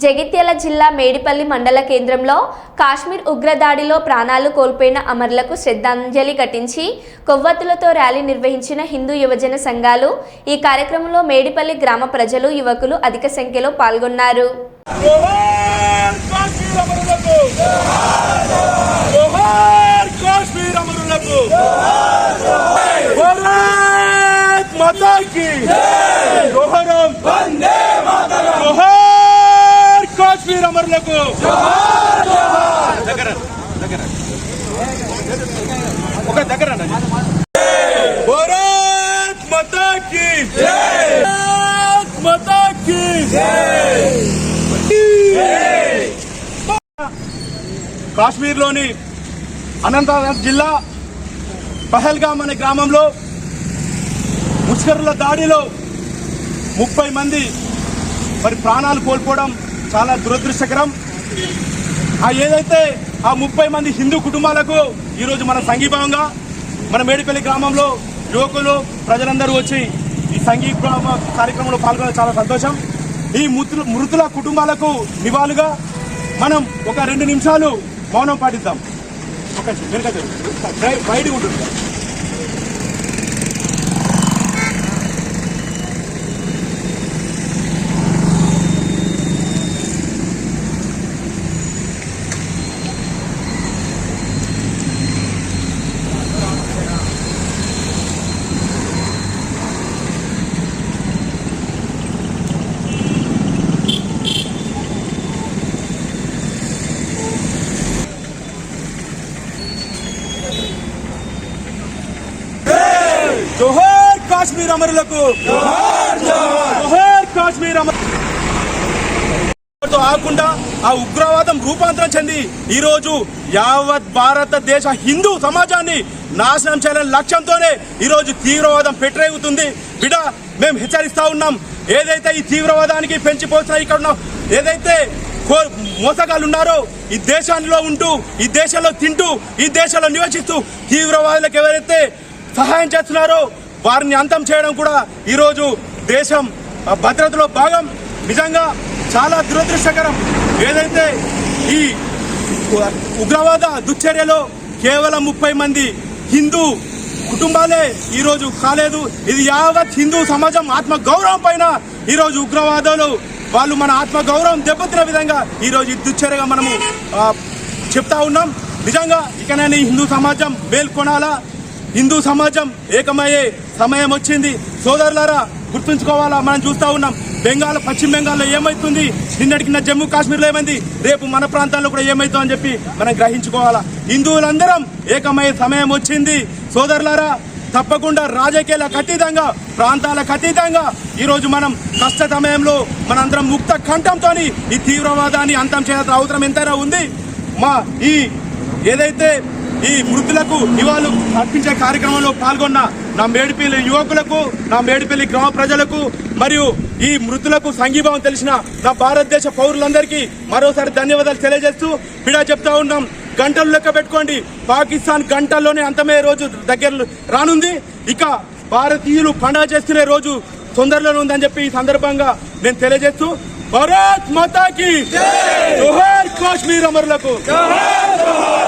జగిత్యాల జిల్లా మేడిపల్లి మండల కేంద్రంలో కాశ్మీర్ ఉగ్రదాడిలో ప్రాణాలు కోల్పోయిన అమరులకు శ్రద్ధాంజలి ఘటించి కొవ్వొత్తులతో ర్యాలీ నిర్వహించిన హిందూ యువజన సంఘాలు ఈ కార్యక్రమంలో మేడిపల్లి గ్రామ ప్రజలు యువకులు అధిక సంఖ్యలో పాల్గొన్నారు. జోహార్ కాశ్మీర్ అమరులకు జోహార్ కాశ్మీర్ అమరులకు భారత్ మాతా కి జోహరం జోహార్ కాశ్మీర్ అమరులకు దగ్గర దగ్గర. ఒక దగ్గర భారత్ మాతా కి భారత్ మాతా కి కాశ్మీర్లోని అనంతనాగ్ జిల్లా పహల్గామ్ అనే గ్రామంలో ముష్కరుల దాడిలో ముప్పై మంది మరి ప్రాణాలు కోల్పోవడం చాలా దురదృష్టకరం. ఆ ఏదైతే ఆ ముప్పై మంది హిందూ కుటుంబాలకు ఈరోజు మన సంఘీభావంగా మన మేడిపల్లి గ్రామంలో యువకులు ప్రజలందరూ వచ్చి ఈ సంఘీభావ కార్యక్రమంలో పాల్గొనడం చాలా సంతోషం. ఈ మృతుల మృతుల కుటుంబాలకు నివాళుగా మనం ఒక రెండు నిమిషాలు మౌనం పాటిద్దాం. ఒక బయట ఉంటుంది జోహార్ కాశ్మీర్ అమరులకు. జోహార్ కాశ్మీర్ అమరుతో ఆకుండా ఆ ఉగ్రవాదం రూపాంతరం చెంది ఈ రోజు యావత్ భారతదేశ హిందూ సమాజాన్ని నాశనం చేయాలనే లక్ష్యంతోనే ఈ రోజు తీవ్రవాదం పెట్టరేగుతుంది. బిడ మేము హెచ్చరిస్తా ఉన్నాం. ఏదైతే ఈ తీవ్రవాదానికి పెంచిపోతున్న ఇక్కడ ఉన్న ఏదైతే కో- మోసగాళ్ళు ఉన్నారో ఈ దేశంలో ఉంటూ ఈ దేశంలో తింటూ ఈ దేశంలో నివసిస్తూ తీవ్రవాదులకు ఎవరైతే సహాయం చేస్తున్నారో. వారిని అంతం చేయడం కూడా ఈరోజు దేశం భద్రతలో భాగం. నిజంగా చాలా దురదృష్టకరం. ఏదైతే ఈ ఉగ్రవాద దుశ్చర్యలో కేవలం ముప్పై మంది హిందూ కుటుంబాలే ఈరోజు కాలేదు. ఇది యావత్ హిందూ సమాజం ఆత్మ గౌరవం పైన ఈరోజు ఉగ్రవాదాలు వాళ్ళు మన ఆత్మ గౌరవం దెబ్బతిన విధంగా ఈరోజు ఈ దుశ్చర్యగా మనము చెప్తా ఉన్నాం. నిజంగా ఇకనైనా హిందూ సమాజం మేల్కొనాలా? హిందూ సమాజం ఏకమయ్యే సమయం వచ్చింది. సోదరులారా గుర్తుంచుకోవాలా? మనం చూస్తా ఉన్నాం. బెంగాల్ పశ్చిమ బెంగాల్లో ఏమవుతుంది నిన్నటికి నా జమ్మూ కాశ్మీర్లో ఏమైంది? రేపు మన ప్రాంతాల్లో కూడా ఏమవుతుందో అని చెప్పి మనం గ్రహించుకోవాలా? హిందువులందరం ఏకమయ్యే సమయం వచ్చింది. సోదరులారా తప్పకుండా రాజకీయాలకు అతీతంగా ప్రాంతాలకు అతీతంగా ఈరోజు మనం కష్ట సమయంలో మనందరం ముక్త కంఠంతో ఈ తీవ్రవాదాన్ని అంతం చేయాల్సిన అవసరం ఎంతైనా ఉంది. మా ఈ ఏదైతే ఈ వృద్ధులకు ఇవాళ అర్పించే కార్యక్రమంలో పాల్గొన్న నా మేడిపల్లి యువకులకు నా మేడిపల్లి గ్రామ ప్రజలకు మరియు ఈ మృతులకు సంఘీభావం తెలిసిన నా భారతదేశ పౌరులందరికీ మరోసారి ధన్యవాదాలు తెలియజేస్తూ విడా చెప్తా ఉన్నాం. గంటలు లెక్క పెట్టుకోండి. పాకిస్తాన్ గంటల్లోనే అంతమే రోజు దగ్గర రానుంది. ఇక భారతీయులు పండగ చేసుకునే రోజు తొందరలోనే ఉందని చెప్పి ఈ సందర్భంగా నేను తెలియజేస్తూ భారత్ మాతాకి జోహార్ కాశ్మీర్ అమరులకు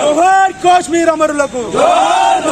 జోహార్ కాశ్మీర్ అమరులకు జోహార్